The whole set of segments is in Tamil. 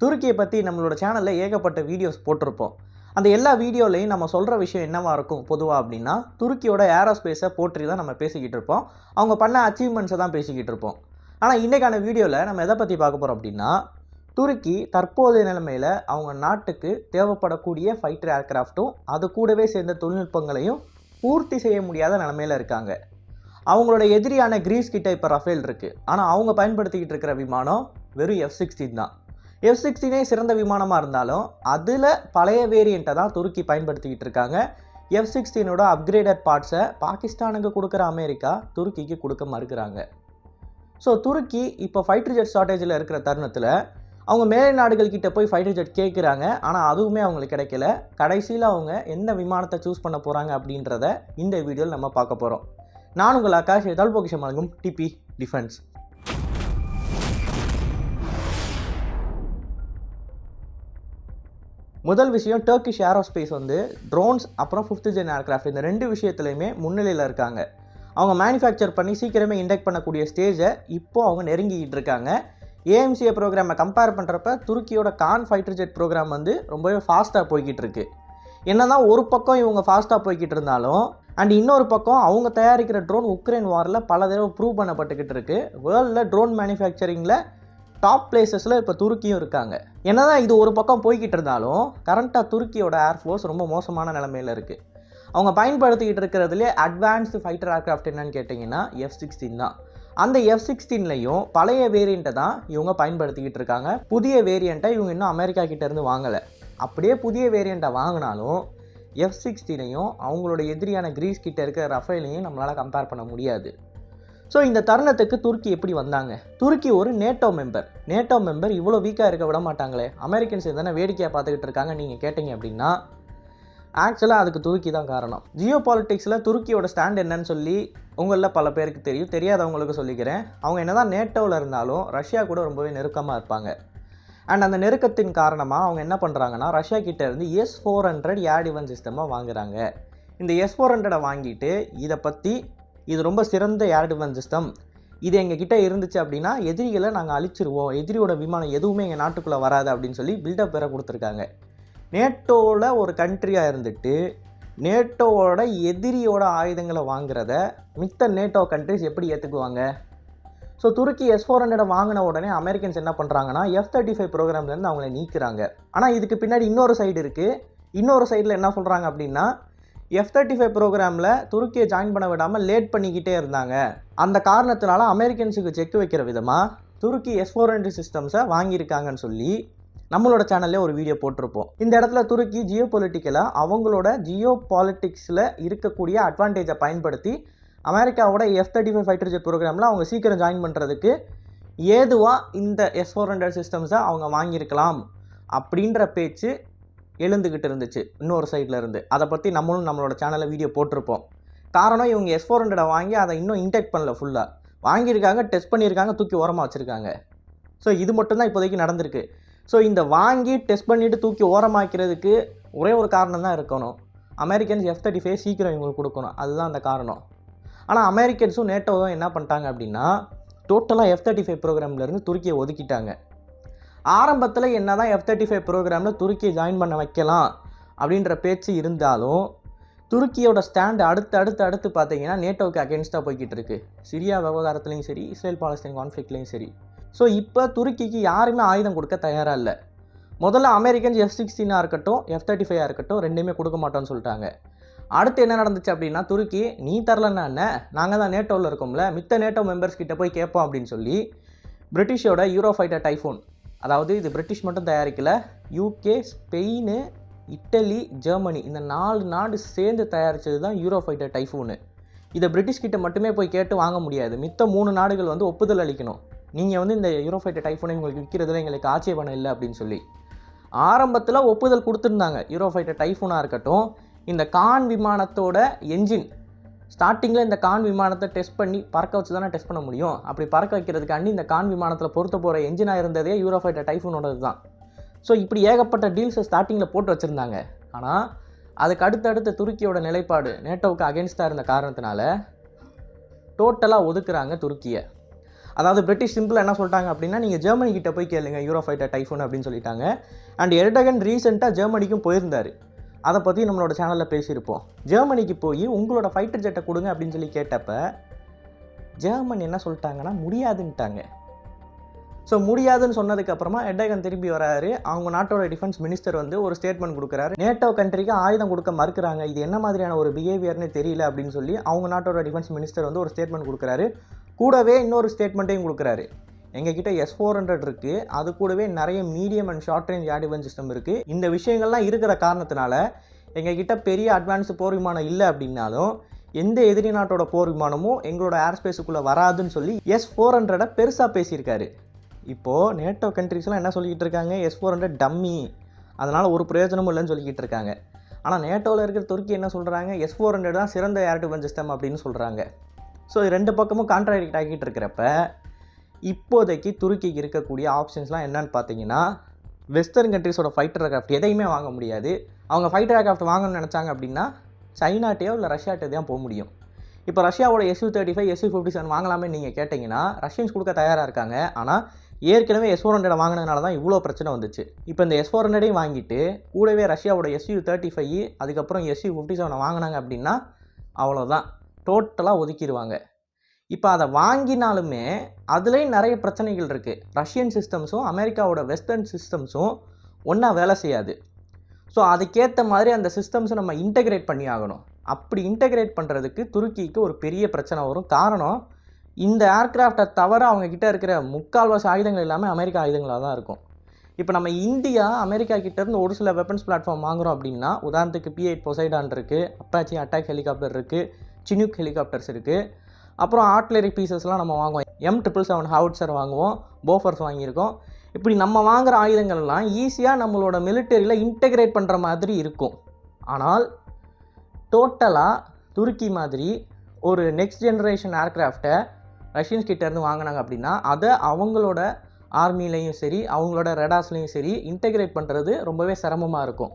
துருக்கியை பற்றி நம்மளோட சேனலில் ஏகப்பட்ட வீடியோஸ் போட்டிருப்போம். அந்த எல்லா வீடியோலையும் நம்ம சொல்கிற விஷயம் என்னவா இருக்கும் பொதுவாக அப்படின்னா துருக்கியோட ஏரோஸ்பேஸை போற்றி தான் நம்ம பேசிக்கிட்டு இருப்போம். அவங்க பண்ண அச்சீவ்மெண்ட்ஸை தான் பேசிக்கிட்டு இருப்போம். ஆனால் இன்றைக்கான வீடியோவில் நம்ம எதை பற்றி பார்க்க போகிறோம் அப்படின்னா துருக்கி தற்போதைய நிலைமையில் அவங்க நாட்டுக்கு தேவைப்படக்கூடிய ஃபைட்டர் ஏர்க்ராஃப்ட்டும் அது கூடவே சேர்ந்த தொழில்நுட்பங்களையும் பூர்த்தி செய்ய முடியாத நிலமையில இருக்காங்க. அவங்களோட எதிரியான கிரீஸ் கிட்ட இப்போ ரஃபேல் இருக்குது ஆனால் அவங்க பயன்படுத்திக்கிட்டு இருக்கிற விமானம் வெறும் எஃப் சிக்ஸ்டீன் தான். எஃப் சிக்ஸ்டீனே சிறந்த விமானமாக இருந்தாலும் அதில் பழைய வேரியண்ட்டை தான் துருக்கி பயன்படுத்திக்கிட்டு இருக்காங்க. எஃப் சிக்ஸ்டீனோட அப்கிரேடட் பார்ட்ஸை பாகிஸ்தானுக்கு கொடுக்குற அமெரிக்கா துருக்கிக்கு கொடுக்க மறுக்கிறாங்க. ஸோ துருக்கி இப்போ ஃபைட்டர் ஜெட் ஷார்ட்டேஜில் இருக்கிற தருணத்தில் அவங்க மேலை நாடுகள் கிட்ட போய் ஃபைட்டர் ஜெட் கேட்குறாங்க ஆனால் அதுவுமே அவங்களுக்கு கிடைக்கல. கடைசியில் அவங்க எந்த விமானத்தை சூஸ் பண்ண போகிறாங்க அப்படின்றத இந்த வீடியோவில் நம்ம பார்க்க போகிறோம் நான் உங்கள் ஆகாஷ் எதால் பொக்கிஷம் வழங்கும் டிபி டிஃபென்ஸ் முதல் விஷயம் டர்க்கிஷ் ஏரோஸ்பேஸ் வந்து ட்ரோன்ஸ் அப்புறம் ஃபிஃப்த் ஜென் ஏர்க்ராஃப்ட் இந்த ரெண்டு விஷயத்துலையுமே முன்னிலையில் இருக்காங்க. அவங்க மேனுஃபேக்சர் பண்ணி சீக்கிரமே இண்டெக்ட் பண்ணக்கூடிய ஸ்டேஜை இப்போ அவங்க நெருங்கிக்கிட்டு இருக்காங்க. ஏஎம்சிஏ ப்ரோக்ராமை கம்பேர் பண்ணுறப்ப துருக்கியோட கான் ஃபைட்டர் ஜெட் ப்ரோக்ராம் வந்து ரொம்பவே ஃபாஸ்ட்டாக போய்கிட்டு இருக்கு. என்னதான் ஒரு பக்கம் இவங்க ஃபாஸ்ட்டாக போய்கிட்டு இருந்தாலும் அண்ட் இன்னொரு பக்கம் அவங்க தயாரிக்கிற ட்ரோன் உக்ரைன் வாரில் பல தடவை ப்ரூவ் பண்ணப்பட்டுக்கிட்டு இருக்குது வேர்ல்டில் ட்ரோன் மேனுஃபேக்சரிங்கில் டாப் பிளேசஸில் இப்போ துருக்கியும் இருக்காங்க. என்னதான் இது ஒரு பக்கம் போய்கிட்டு இருந்தாலும் கரண்ட்டாக துருக்கியோட ஏர்ஃபோர்ஸ் ரொம்ப மோசமான நிலமையில் இருக்குது அவங்க பயன்படுத்திக்கிட்டு இருக்கிறதுலே அட்வான்ஸ்டு ஃபைட்டர் ஏர்க்ராஃப்ட் என்னன்னு கேட்டிங்கன்னா எஃப் சிக்ஸ்டீன் தான். அந்த எஃப் சிக்ஸ்டீன்லையும் பழைய வேரியண்ட்டை தான் இவங்க பயன்படுத்திக்கிட்டு இருக்காங்க. புதிய வேரியண்ட்டை இவங்க இன்னும் அமெரிக்கா கிட்டேருந்து வாங்கலை. அப்படியே புதிய வேரியண்ட்டை வாங்கினாலும் எஃப் சிக்ஸ்டீனையும் அவங்களோட எதிரியான கிரீஸ் கிட்ட இருக்கிற ரஃபேலையும் நம்மளால் கம்பேர் பண்ண முடியாது. ஸோ இந்த தருணத்துக்கு துருக்கி எப்படி வந்தாங்க? துருக்கி ஒரு நேட்டோ மெம்பர் நேட்டோ மெம்பர் இவ்வளோ வீக்காக இருக்க விட மாட்டாங்களே. அமெரிக்கன்ஸ் எதனா வேடிக்கையாக பார்த்துக்கிட்டு இருக்காங்க நீங்கள் கேட்டிங்க அப்படின்னா ஆக்சுவலாக அதுக்கு துருக்கி தான் காரணம். ஜியோ பாலிட்டிக்ஸில் துருக்கியோட ஸ்டாண்ட் என்னன்னு சொல்லி உங்களில் பல பேருக்கு தெரியும். தெரியாதவங்களுக்கு சொல்லிக்கிறேன். அவங்க என்ன தான் நேட்டோவில் இருந்தாலும் ரஷ்யா கூட ரொம்பவே நெருக்கமாக இருப்பாங்க. அண்ட் அந்த நெருக்கத்தின் காரணமாக அவங்க என்ன பண்ணுறாங்கன்னா ரஷ்யா கிட்டேருந்து S four hundred air defence சிஸ்டமாக வாங்குகிறாங்க இந்த எஸ் ஃபோர் ஹண்ட்ரடை வாங்கிட்டு இதை பற்றி இது ரொம்ப சிறந்த ஏர் டிஃபென்ஸ் சிஸ்டம் இது எங்கள் கிட்டே இருந்துச்சு அப்படின்னா எதிரிகளை நாங்கள் அழிச்சிருவோம். எதிரியோட விமானம் எதுவுமே எங்கள் நாட்டுக்குள்ளே வராது அப்படின்னு சொல்லி பில்டப் வேற கொடுத்துருக்காங்க. நேட்டோவில் ஒரு கண்ட்ரியாக இருந்துட்டு நேட்டோவோட எதிரியோட ஆயுதங்களை வாங்குறத மித்த நேட்டோ கண்ட்ரிஸ் எப்படி ஏற்றுக்குவாங்க ஸோ துருக்கி எஸ் ஃபோர் ஹண்ட்ரட் வாங்கின உடனே அமெரிக்கன்ஸ் என்ன பண்ணுறாங்கன்னா எஃப் தேர்ட்டி ஃபைவ் ப்ரோக்ராம்லேருந்து அவங்கள நீக்கிறாங்க. ஆனால் இதுக்கு பின்னாடி இன்னொரு சைடு இருக்குது இன்னொரு சைடில் என்ன சொல்கிறாங்க அப்படின்னா எஃப் தேர்ட்டி ஃபைவ் ப்ரோக்ராமில் துருக்கியை ஜாயின் பண்ண விடாமல் லேட் பண்ணிக்கிட்டே இருந்தாங்க. அந்த காரணத்தினால அமெரிக்கன்ஸுக்கு செக் வைக்கிற விதமாக துருக்கி எஸ் ஃபோர் ஹண்ட்ரட் சிஸ்டம்ஸை வாங்கியிருக்காங்கன்னு சொல்லி நம்மளோட சேனல்லே ஒரு வீடியோ போட்டிருப்போம். இந்த இடத்துல துருக்கி ஜியோ பொலிட்டிக்கலாக அவங்களோட ஜியோ பாலிட்டிக்ஸில் இருக்கக்கூடிய அட்வான்டேஜை பயன்படுத்தி அமெரிக்காவோட F thirty five fighter jet ப்ரோக்ராமில் அவங்க சீக்கிரம் ஜாயின் பண்ணுறதுக்கு ஏதுவாக இந்த எஸ் ஃபோர் ஹண்ட்ரட் சிஸ்டம்ஸை அவங்க வாங்கியிருக்கலாம் அப்படின்ற பேச்சு எழுந்துக்கிட்டு இருந்துச்சு இன்னொரு சைடில் இருந்து. அதை பற்றி நம்மளும் நம்மளோட சேனலில் வீடியோ போட்டிருப்போம். காரணம் இவங்க எஸ் ஃபோர் ஹண்ட்ரடை வாங்கி அதை இன்னும் இன்டெக்ட் பண்ணல ஃபுல்லாக வாங்கியிருக்காங்க டெஸ்ட் பண்ணியிருக்காங்க தூக்கி ஓரமாக வச்சுருக்காங்க. ஸோ இது மட்டும்தான் இப்போதைக்கு நடந்திருக்கு. ஸோ இந்த வாங்கி டெஸ்ட் பண்ணிவிட்டு தூக்கி ஓரமாக்கிறதுக்கு ஒரே ஒரு காரணம் தான் இருக்கணும். அமெரிக்கன்ஸ் எஃப் தேர்ட்டி ஃபைவ் சீக்கிரம் இவங்களுக்கு கொடுக்கணும். அதுதான் அந்த காரணம். ஆனால் அமெரிக்கன்ஸும் நேட்டோவும் என்ன பண்ணிட்டாங்க அப்படின்னா டோட்டலாக எஃப் தேர்ட்டி ஃபைவ் ப்ரோக்ராம்லேருந்து துருக்கியை ஒதுக்கிட்டாங்க. ஆரம்பத்தில் என்ன தான் எஃப் தேர்ட்டி ஃபைவ் ப்ரோக்ராமில் துருக்கியை ஜாயின் பண்ண வைக்கலாம் அப்படின்ற பேச்சு இருந்தாலும் துருக்கியோட ஸ்டாண்ட் அடுத்து அடுத்து அடுத்து பார்த்தீங்கன்னா நேட்டோவுக்கு அகேன்ஸ்டாக போய்கிட்டு இருக்கு. சிரியா விவகாரத்துலேயும் சரி இஸ்ரேல் பாலஸ்தீன் கான்ஃப்ளிக்ட்லையும் சரி. ஸோ இப்போ துருக்கிக்கு யாருமே ஆயுதம் கொடுக்க தயாராக இல்லை. முதல்ல அமெரிக்கன்ஸ் எஃப் சிக்ஸ்டீனாக இருக்கட்டும் எஃப் தேர்ட்டி ஃபைவாக இருக்கட்டும் ரெண்டுமே கொடுக்க மாட்டோம்னு சொல்லிட்டாங்க. அடுத்து என்ன நடந்துச்சு அப்படின்னா துருக்கி நீ தரலன்னா என்ன? நாங்கள் தான் நேட்டோவில் இருக்கோம்ல மித்த நேட்டோ மெம்பர்ஸ் கிட்ட போய் கேட்போம் அப்படின்னு சொல்லி பிரிட்டிஷோட யூரோ ஃபைட்டர் டைஃபோன் அதாவது இது பிரிட்டிஷ் மட்டும் தயாரிக்கல. யூகே ஸ்பெயின் இட்டலி ஜெர்மனி இந்த நாலு நாடு சேர்ந்து தயாரித்தது தான் யூரோஃபைட்டர் டைஃபூனு இதை பிரிட்டிஷ் கிட்ட மட்டுமே போய் கேட்டு வாங்க முடியாது. மித்த மூணு நாடுகள் வந்து ஒப்புதல் அளிக்கணும். நீங்கள் வந்து இந்த யூரோஃபைட்டர் டைஃபூனை உங்களுக்கு விற்கிறதுல எங்களுக்கு ஆட்சேபணம் இல்லை அப்படின்னு சொல்லி. ஆரம்பத்தில் ஒப்புதல் கொடுத்துருந்தாங்க. யூரோஃபைட்டர் டைஃபூனாக இருக்கட்டும் இந்த கான் விமானத்தோட என்ஜின் ஸ்டார்டிங்கில் இந்த கான் விமானத்தை டெஸ்ட் பண்ணி பறக்க வச்சு தானே டெஸ்ட் பண்ண முடியும். அப்படி பறக்க வைக்கிறதுக்காண்டி இந்த கான் விமானத்தில் பொறுத்த போகிற என்ஜினாக இருந்ததே யூரோஃபைட்டர் டைஃபூனோடது தான். ஸோ இப்படி ஏகப்பட்ட டீல்ஸை ஸ்டார்டிங்கில் போட்டு வச்சுருந்தாங்க. ஆனால் அதுக்கு அடுத்தடுத்த துருக்கியோட நிலைப்பாடு நேட்டோவுக்கு அகேன்ஸ்டாக இருந்த காரணத்தினால டோட்டலாக ஒதுக்குறாங்க துருக்கியை. அதாவது பிரிட்டிஷ் சிம்பிள் என்ன சொல்லிட்டாங்க அப்படின்னா நீங்கள் ஜெர்மனி கிட்ட போய் கேளுங்க யூரோஃபைட்டர் டைஃபோன் அப்படின்னு சொல்லிட்டாங்க. அண்ட் எர்டகன் ரீசெண்டாக ஜெர்மனிக்கும் போயிருந்தார். அதை பற்றி நம்மளோட சேனலில் பேசியிருப்போம். ஜெர்மனிக்கு போய் உங்களோட ஃபைட்டர் ஜெட்டை கொடுங்க அப்படின்னு சொல்லி கேட்டப்ப ஜெர்மன் என்ன சொல்லிட்டாங்கன்னா முடியாதுன்ட்டாங்க. ஸோ முடியாதுன்னு சொன்னதுக்கப்புறமா எட்டகன் திரும்பி வராரு. அவங்க நாட்டோட டிஃபென்ஸ் மினிஸ்டர் வந்து ஒரு ஸ்டேட்மெண்ட் கொடுக்குறாரு. நேட்டோ கண்ட்ரிக்கு ஆயுதம் கொடுக்க மறுக்கிறாங்க. இது என்ன மாதிரியான ஒரு பிஹேவியர்னு தெரியல. அப்படின்னு சொல்லி அவங்க நாட்டோட டிஃபென்ஸ் மினிஸ்டர் வந்து ஒரு ஸ்டேட்மெண்ட் கொடுக்குறாரு. கூடவே இன்னொரு ஸ்டேட்மெண்ட்டையும் கொடுக்குறாரு. எங்ககிட்ட எஸ் ஃபோர் ஹண்ட்ரட் இருக்குது அது கூடவே நிறைய மீடியம் அண்ட் ஷார்ட் ரேஞ்ச் ஆடிவன் சிஸ்டம் இருக்குது இந்த விஷயங்கள்லாம் இருக்கிற காரணத்தினால எங்ககிட்ட பெரிய அட்வான்ஸ் போர் விமானம் இல்லை அப்படின்னாலும் எந்த எதிரி நாட்டோட போர் விமானமும் எங்களோட ஏர் ஸ்பேஸுக்குள்ளே வராதுன்னு சொல்லி எஸ் ஃபோர் ஹண்ட்ரடை பெருசாக பேசியிருக்காரு. இப்போது நேட்டோ கண்ட்ரிஸ்லாம் என்ன சொல்லிக்கிட்டு இருக்காங்க? எஸ் ஃபோர் ஹண்ட்ரட் டம்மி அதனால் ஒரு பிரயோஜனமும் இல்லைன்னு சொல்லிக்கிட்டு இருக்காங்க. ஆனால் நேட்டோவில் இருக்கிற துருக்கி என்ன சொல்கிறாங்க எஸ் ஃபோர் ஹண்ட்ரட் தான் சிறந்த ஏர் டிஃபென்ஸ் சிஸ்டம் அப்படின்னு சொல்கிறாங்க ஸோ இது ரெண்டு பக்கமும் கான்ட்ராக்ட் ஆகிட்டு இருக்கிறப்ப இப்போதைக்கு துருக்கிக்கு இருக்கக்கூடிய ஆப்ஷன்ஸ்லாம் என்னன்னு பார்த்தீங்கன்னா வெஸ்டர்ன் கண்ட்ரிஸோட ஃபைட்டர் ஏர்க்ராஃப்ட் எதையுமே வாங்க முடியாது. அவங்க ஃபைட்டர் ஏர்க்ராஃப்ட் வாங்கணும்னு நினச்சாங்க அப்படின்னா சைனாட்டையோ இல்லை ரஷ்யாட்டே தான் போக முடியும். இப்போ ரஷ்யாவோட SU thirty five SU fifty seven வாங்கலாமே நீங்கள் கேட்டிங்கன்னா ரஷ்யன்ஸ் கொடுக்க தயாராக இருக்காங்க. ஆனால் ஏற்கனவே எஸ் ஃபோர் ஹண்ட்ரட் வாங்கினதுனால தான் இவ்வளோ பிரச்சனை வந்துச்சு. இப்போ இந்த எஸ் ஃபோர் ஹண்ட்ரடையும் வாங்கிட்டு கூடவே ரஷ்யாவோட எஸ்யூ தேர்ட்டி ஃபைவ் அதுக்கப்புறம் எஸ்யூ ஃபிஃப்டி செவனை வாங்கினாங்க அப்படின்னா அவ்வளோதான் டோட்டலாக ஒதுக்கிடுவாங்க. இப்போ அதை வாங்கினாலுமே அதுலேயும் நிறைய பிரச்சனைகள் இருக்குது ரஷ்யன் சிஸ்டம்ஸும் அமெரிக்காவோட வெஸ்டர்ன் சிஸ்டம்ஸும் ஒன்றா வேலை செய்யாது. ஸோ அதுக்கேற்ற மாதிரி அந்த சிஸ்டம்ஸை நம்ம இன்டகிரேட் பண்ணி ஆகணும். அப்படி இன்டகிரேட் பண்ணுறதுக்கு துருக்கிக்கு ஒரு பெரிய பிரச்சனை வரும். காரணம் இந்த ஏர்க்ராஃப்டை தவிர அவங்கக்கிட்ட இருக்கிற முக்கால்வாசி ஆயுதங்கள் எல்லாமே அமெரிக்கா ஆயுதங்களாக தான் இருக்கும். இப்போ நம்ம இந்தியா அமெரிக்கா கிட்டேருந்து ஒரு சில வெப்பன்ஸ் பிளாட்ஃபார்ம் வாங்குறோம் அப்படின்னா உதாரணத்துக்கு பி எயிட் பொசைடான் இருக்குது அப்பாச்சி அட்டாக் ஹெலிகாப்டர் இருக்குது சினுக் ஹெலிகாப்டர்ஸ் இருக்குது அப்புறம் ஆர்ட்லரி பீசஸ்லாம் நம்ம வாங்குவோம். எம் ட்ரிபிள் செவன் ஹவுட்ஸர் வாங்குவோம். போஃபர்ஸ் வாங்கியிருக்கோம். இப்படி நம்ம வாங்குகிற ஆயுதங்கள்லாம் ஈஸியாக நம்மளோட மிலிட்டரியில் இன்டெகிரேட் பண்ணுற மாதிரி இருக்கும். ஆனால் டோட்டலாக துருக்கி மாதிரி ஒரு நெக்ஸ்ட் ஜென்ரேஷன் ஏர்க்ராஃப்டை ரஷ்யன்ஸ் கிட்டேருந்து வாங்கினாங்க அப்படின்னா அதை அவங்களோட ஆர்மிலையும் சரி அவங்களோட ரெடாஸ்லையும் சரி இன்டெகிரேட் பண்ணுறது ரொம்பவே சிரமமாக இருக்கும்.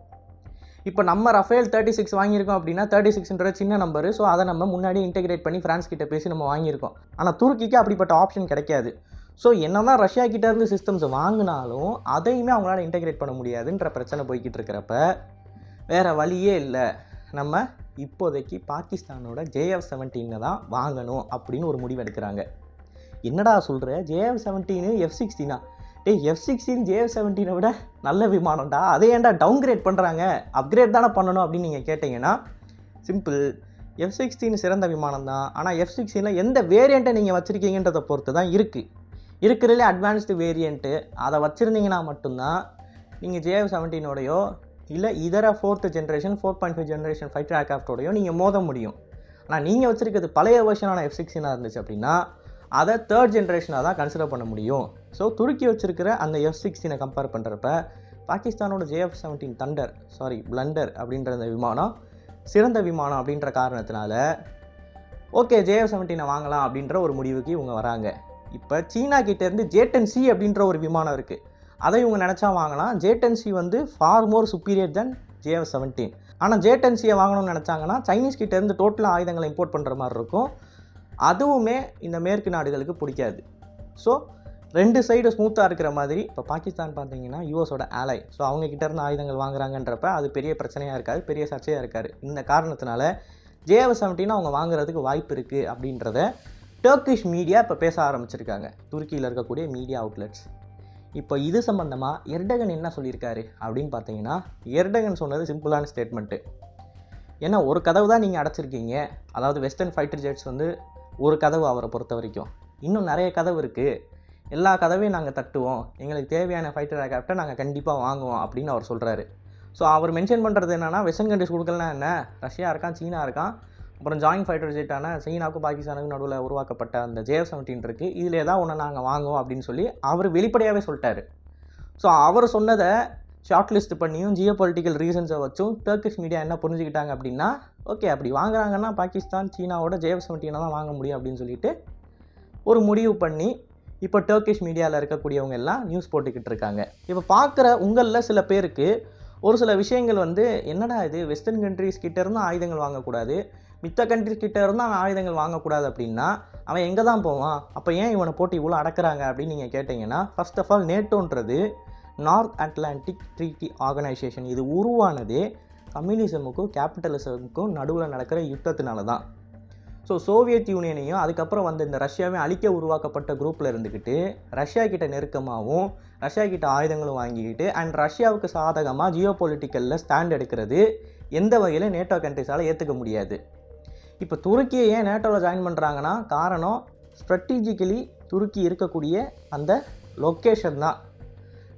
இப்போ நம்ம ரஃபேல் தேர்ட்டி சிக்ஸ் வாங்கியிருக்கோம் அப்படின்னா தேர்ட்டி சிக்ஸ்ன்ற சின்ன நம்பர் ஸோ அதை நம்ம முன்னாடி இன்டெகிரேட் பண்ணி ஃப்ரான்ஸ் கிட்ட பேசி நம்ம வாங்கியிருக்கோம். ஆனால் துருக்கிக்கு அப்படிப்பட்ட ஆப்ஷன் கிடைக்காது. ஸோ என்ன தான் ரஷ்யா கிட்டேருந்து சிஸ்டம்ஸ் வாங்கினாலும் அதையுமே அவங்களால இன்டெகிரேட் பண்ண முடியாதுன்ற பிரச்சனை போய்கிட்டு இருக்கிறப்ப வேறு வழியே இல்லை. நம்ம இப்போதைக்கு பாகிஸ்தானோட ஜேஎஃப் செவன்டீனை தான் வாங்கணும் அப்படின்னு ஒரு முடிவு எடுக்கிறாங்க என்னடா சொல்கிற ஜேஎஃப் செவன்டீனு எஃப் சிக்ஸ்டீனா டே எஃப் சிக்ஸ்டீன் ஜேஎஃப் செவன்டீனை விட நல்ல விமானம்டா. அதை ஏன்டா டவுன்கிரேட் பண்ணுறாங்க அப்கிரேட் தானே பண்ணணும் அப்படின்னு நீங்கள் கேட்டிங்கன்னா சிம்பிள் எஃப் சிக்ஸ்டீன் சிறந்த விமானம் தான் ஆனால் எஃப் சிக்ஸ்டீனில் எந்த வேரியண்ட்டை நீங்கள் வச்சுருக்கீங்கன்றதை பொறுத்து தான் இருக்குது இருக்கிறதுலே அட்வான்ஸ்டு வேரியண்ட்டு அதை வச்சுருந்தீங்கன்னா மட்டும்தான் நீங்கள் ஜேஎஃப் செவன்டீனோடையோ இல்லை இதர fourth generation four point five generation fighter ஏர்க்ராஃப்டோடையோ நீங்கள் மோத முடியும். ஆனால் நீங்கள் வச்சுருக்கிறது பழைய வெர்ஷனான எஃப் சிக்ஸ்டீனாக இருந்துச்சு அப்படின்னா அதை தேர்ட் ஜென்ரேஷனாக தான் கன்சிடர் பண்ண முடியும். ஸோ துருக்கி வச்சுருக்கிற அந்த எஃப் சிக்ஸ்டீனை கம்பேர் பண்ணுறப்ப பாகிஸ்தானோட JF seventeen thunder sorry blunder அப்படின்ற அந்த விமானம் சிறந்த விமானம் அப்படின்ற காரணத்தினால ஓகே ஜேஎஃப் செவன்டீனை வாங்கலாம் அப்படின்ற ஒரு முடிவுக்கு இவங்க வராங்க. இப்போ சீனா கிட்டேருந்து ஜேட்டன் சி அப்படின்ற ஒரு விமானம் இருக்குது அதை இவங்க நினச்சா வாங்கலாம். ஜேட்டன் சி வந்து far more superior then J F seventeen ஆனால் ஜேட்டன் சியை வாங்கணும்னு நினச்சாங்கன்னா சைனீஸ் கிட்டேருந்து டோட்டலாக ஆயுதங்களை இம்போர்ட் பண்ணுற மாதிரி இருக்கும். அதுவுமே இந்த மேற்கு நாடுகளுக்கு பிடிக்காது. ஸோ ரெண்டு சைடு ஸ்மூத்தாக இருக்கிற மாதிரி இப்போ பாகிஸ்தான் பார்த்தீங்கன்னா யூஎஸோட ஆலை ஸோ அவங்கக்கிட்ட இருந்து ஆயுதங்கள் வாங்குறாங்கன்றப்ப அது பெரிய பிரச்சனையாக இருக்காது பெரிய சர்ச்சையாக இருக்காது. இந்த காரணத்தினால ஜேஎஃப் செவன்டீன் அவங்க வாங்குறதுக்கு வாய்ப்பு இருக்குது அப்படின்றத டர்க்கிஷ் மீடியா இப்போ பேச ஆரம்பிச்சிருக்காங்க. துருக்கியில் இருக்கக்கூடிய மீடியா அவுட்லெட்ஸ் இப்போ இது சம்மந்தமாக எர்டகன் என்ன சொல்லியிருக்காரு அப்படின்னு பார்த்தீங்கன்னா எர்டகன் சொன்னது சிம்பிளான ஸ்டேட்மெண்ட்டு ஏன்னா ஒரு கதவு தான் நீங்கள் அடைச்சிருக்கீங்க. அதாவது வெஸ்டர்ன் ஃபைட்டர் ஜெட்ஸ் வந்து ஒரு கதவு அவரை பொறுத்த வரைக்கும். இன்னும் நிறைய கதவு இருக்குது எல்லா கதவையும் நாங்கள் தட்டுவோம். எங்களுக்கு தேவையான ஃபைட்டர் ஏர்க்ராஃப்டை நாங்கள் கண்டிப்பாக வாங்குவோம் அப்படின்னு அவர் சொல்கிறாரு ஸோ அவர் மென்ஷன் பண்ணுறது என்னென்னா வெஸ்டர்ன் கண்ட்ரிஸ் கொடுக்கலாம் என்ன? ரஷ்யா இருக்கான் சீனா இருக்கான். அப்புறம் ஜாயின்ட் ஃபைட்டர் ஜெட்டான சீனாவுக்கும் பாகிஸ்தானுக்கும் நடுவில் உருவாக்கப்பட்ட அந்த ஜேஎஃப் செவன்டீன் இருக்குது இதில் ஏதாவது ஒன்று நாங்கள் வாங்குவோம் அப்படின்னு சொல்லி அவர் வெளிப்படையாகவே சொல்லிட்டாரு. ஸோ அவர் சொன்னதை ஷார்ட் லிஸ்ட் பண்ணியும் ஜியோ பொலிட்டிக்கல் ரீசன்ஸை வச்சும் டர்க்கிஷ் மீடியா என்ன புரிஞ்சுக்கிட்டாங்க அப்படின்னா ஓகே அப்படி வாங்குறாங்கன்னா பாகிஸ்தான் சீனாவோட ஜேஎஃப் செவன்டீனை தான் வாங்க முடியும் அப்படின்னு சொல்லிட்டு ஒரு முடிவு பண்ணி இப்போ டர்க்கிஷ் மீடியாவில் இருக்கக்கூடியவங்க எல்லாம் நியூஸ் போட்டுக்கிட்டு இருக்காங்க. இப்போ பார்க்குற உங்களில் சில பேருக்கு ஒரு சில விஷயங்கள் வந்து என்னடா இது வெஸ்டர்ன் கண்ட்ரீஸ் கிட்டேருந்து ஆயுதங்கள் வாங்கக்கூடாது மித்த கண்ட்ரிஸ் கிட்ட இருந்து அவன் ஆயுதங்கள் வாங்கக்கூடாது அப்படின்னா அவன் எங்கே தான் போவான்? அப்போ ஏன் இவனை போட்டு இவ்வளோ அடக்குறாங்க அப்படின்னு நீங்கள் கேட்டிங்கன்னா ஃபர்ஸ்ட் ஆஃப் ஆல் நேட்டோன்றது நார்த் அட்லாண்டிக் ட்ரீட்டி ஆர்கனைசேஷன். இது உருவானதே கம்யூனிசமுக்கும் கேபிட்டலிசமுக்கும் நடுவில் நடக்கிற யுத்தத்தினால தான். ஸோ சோவியத் யூனியனையும் அதுக்கப்புறம் வந்து இந்த ரஷ்யாவையும் அழிக்க உருவாக்கப்பட்ட குரூப்பில் இருந்துக்கிட்டு ரஷ்யா கிட்ட நெருக்கமாகவும் ரஷ்யா கிட்ட ஆயுதங்களும் வாங்கிக்கிட்டு அண்ட் ரஷ்யாவுக்கு சாதகமாக ஜியோ பொலிட்டிக்கலில் ஸ்டாண்ட் எடுக்கிறது எந்த வகையில் நேட்டோ கண்ட்ரிஸால் ஏற்றுக்க முடியாது. இப்போ துருக்கியை ஏன் நேட்டோவில் ஜாயின் பண்ணுறாங்கன்னா காரணம் ஸ்ட்ரட்டிஜிக்கலி துருக்கி இருக்கக்கூடிய அந்த லொக்கேஷன் தான்.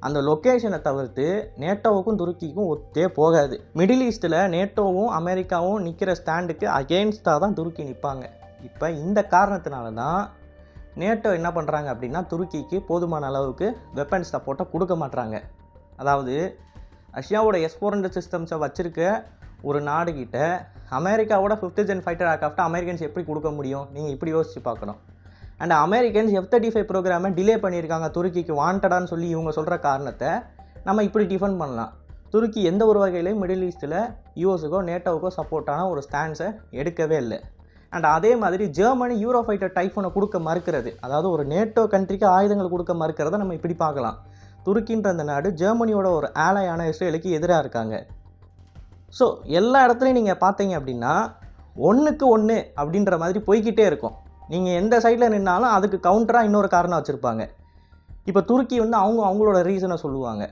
அந்த லொக்கேஷனை தவிர்த்து நேட்டோவுக்கும் துருக்கிக்கும் ஒத்தே போகாது. மிடில் ஈஸ்ட்டில் நேட்டோவும் அமெரிக்காவும் நிற்கிற ஸ்டாண்டுக்கு அகெயின்ஸ்டாக தான் துருக்கி நிற்பாங்க இப்போ இந்த காரணத்தினால தான் நேட்டோ என்ன பண்ணுறாங்க அப்படின்னா துருக்கிக்கு போதுமான அளவுக்கு வெப்பன்ஸ் சப்போர்ட்டை கொடுக்க மாட்டுறாங்க அதாவது ரஷ்யாவோட எஸ் ஃபோர் ஹண்ட்ரட் சிஸ்டம்ஸை வச்சுருக்க ஒரு நாடுகிட்ட அமெரிக்காவோட ஃபிஃப்த் ஜென் ஃபைட்டர் ஏர்க்ராஃப்ட்டை அமெரிக்கன்ஸ் எப்படி கொடுக்க முடியும்? நீங்கள் இப்படி யோசித்து பார்க்கணும். And Americans F thirty five ப்ரோக்ராமை டிலே பண்ணியிருக்காங்க. துருக்கிக்கு வாண்டடான்னு சொல்லி இவங்க சொல்கிற காரணத்தை நம்ம இப்படி டிஃபெண்ட் பண்ணலாம். துருக்கி எந்த ஒரு வகையிலையும் மிடில் ஈஸ்ட்டில் யூஎஸுக்கோ நேட்டோவுக்கோ சப்போர்ட்டான ஒரு ஸ்டாண்ட்ஸை எடுக்கவே இல்லை. அண்ட் அதே மாதிரி ஜெர்மனி யூரோ ஃபைட்டர் டைஃபோனை கொடுக்க மறுக்கிறது. அதாவது ஒரு நேட்டோ கண்ட்ரிக்கு ஆயுதங்கள் கொடுக்க மறுக்கிறத நம்ம இப்படி பார்க்கலாம். துருக்கின்ற அந்த நாடு ஜெர்மனியோட ஒரு ஆலையான இஸ்ரேலுக்கு எதிராக இருக்காங்க. ஸோ எல்லா இடத்துலையும் நீங்கள் பார்த்தீங்க அப்படின்னா ஒன்றுக்கு ஒன்று அப்படின்ற மாதிரி போய்கிட்டே இருக்கும். நீங்கள் எந்த சைடில் நின்னாலும் அதுக்கு கவுண்டராக இன்னொரு காரணம் வச்சுருப்பாங்க. இப்போ துருக்கி வந்து அவங்க அவங்களோட ரீசனை சொல்லுவாங்க.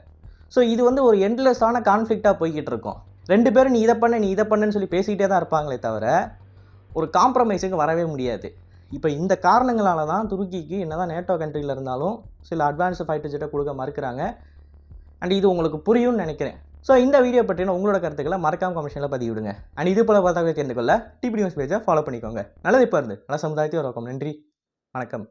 ஸோ இது வந்து ஒரு எண்ட்லெஸ்ஸான கான்ஃப்ளிக்டாக போய்கிட்டு இருக்கும் ரெண்டு பேரும் நீ இதை பண்ண நீ இதை பண்ணுன்னு சொல்லி பேசிக்கிட்டே தான் இருப்பாங்களே தவிர ஒரு காம்ப்ரமைஸுக்கு வரவே முடியாது. இப்போ இந்த காரணங்களால தான் துருக்கிக்கு என்ன தான் நேட்டோ கண்ட்ரியில் இருந்தாலும் சில அட்வான்ஸ் ஃபைட்டர் ஜெட்டை கொடுக்க மறுக்கிறாங்க. அண்ட் இது உங்களுக்கு புரியும்னு நினைக்கிறேன். ஸோ இந்த வீடியோ பற்றின உங்களோட கருத்துக்களை மறக்காம கமிஷனில் பதிவிடுங்க. அண்ட் இது போல பார்த்தாக்க தெரிந்து கொள்ள டிபி நியூஸ் பேஜை ஃபாலோ பண்ணிக்கோங்க. நல்லது இப்போ இருந்து. நல்ல சமுதாயத்தையும் ஒரு நன்றி. வணக்கம்.